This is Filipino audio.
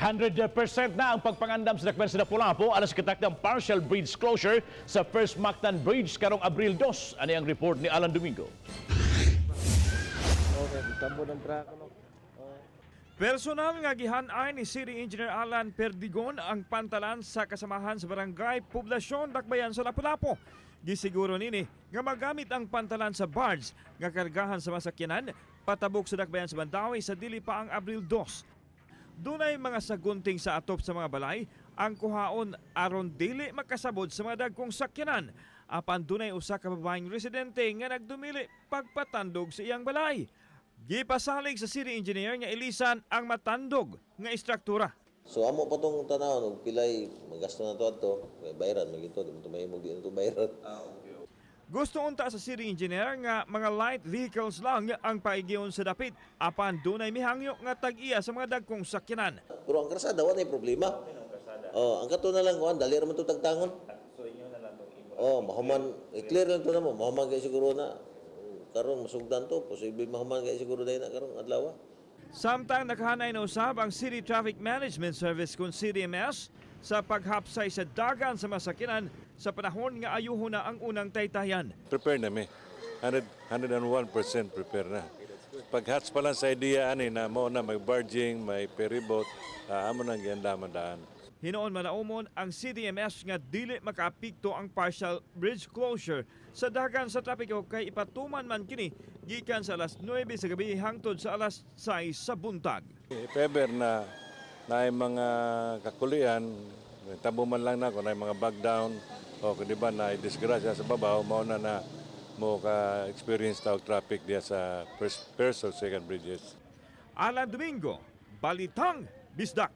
100% na ang pagpangandam sa dakpan sa Lapu-Lapu alas katak ng partial bridge closure sa First Mactan Bridge karong Abril 2. Ano ang report ni Alan Domingo? Personal nga gihan-ay ni City Engineer Alan Perdigon ang pantalan sa kasamahan sa barangay Poblasyon Dakbayan sa Lapu-Lapu. Gisiguro nini nga magamit ang pantalan sa barge nga kargahan sa masakyanan patabok sa Dakbayan sa Bandawi sa dili pa ang Abril 2. Dunay mga sagunting sa atop sa mga balay ang kuhaon aron dili makasabod sa mga dagkong sakyanan. Apan dunay usa ka babaeng residente nga nagdumili pagpatandog sa iyang balay. Gipasalig sa city engineer nga ilisan ang matandog nga istruktura. So amo pa tong tanaw og pilay magasto na to adto. May bayaran man gito, di mo to mahimog di na to bayaran. Gusto unta sa city engineer nga mga light vehicles lang ang paigiyon sa dapit. Apan dunay mihangyo nga tag-iya sa mga dagkong sakyanan. Pero ang krasada wala na problema. Oh, ang kato na lang kuan dali ra man to tagtangon. Oh, mahuman, i-clear lang to na mo. Mahuman kay siguro na karon masugdan to, posible mahuman kay siguro na karon adlaw. Samtang nakahanay na usab ang City Traffic Management Service kung CDMS sa paghapsay sa dagan sa masakyanan sa panahon nga ayuho na ang unang taytayan. prepare na mi. 100, 101% prepare na. Pag hats pa lang sa idea ani na mo na may barging, may ferryboat, uh, amo nang giandaman daan. Hinoon malaumon ang CDMS nga dili makaapekto ang partial bridge closure sa dagan sa trapiko kay ipatuman man kini gikan sa alas 9 sa gabi hangtod sa alas 6 sa buntag. If ever na na mga kakulian, tabo man lang na kung na mga back down o kung di ba na disgrasya sa babaw, mao na mo ka experience tawag traffic diya sa first, first or second bridges. Alan Domingo, Balitang Bisdak.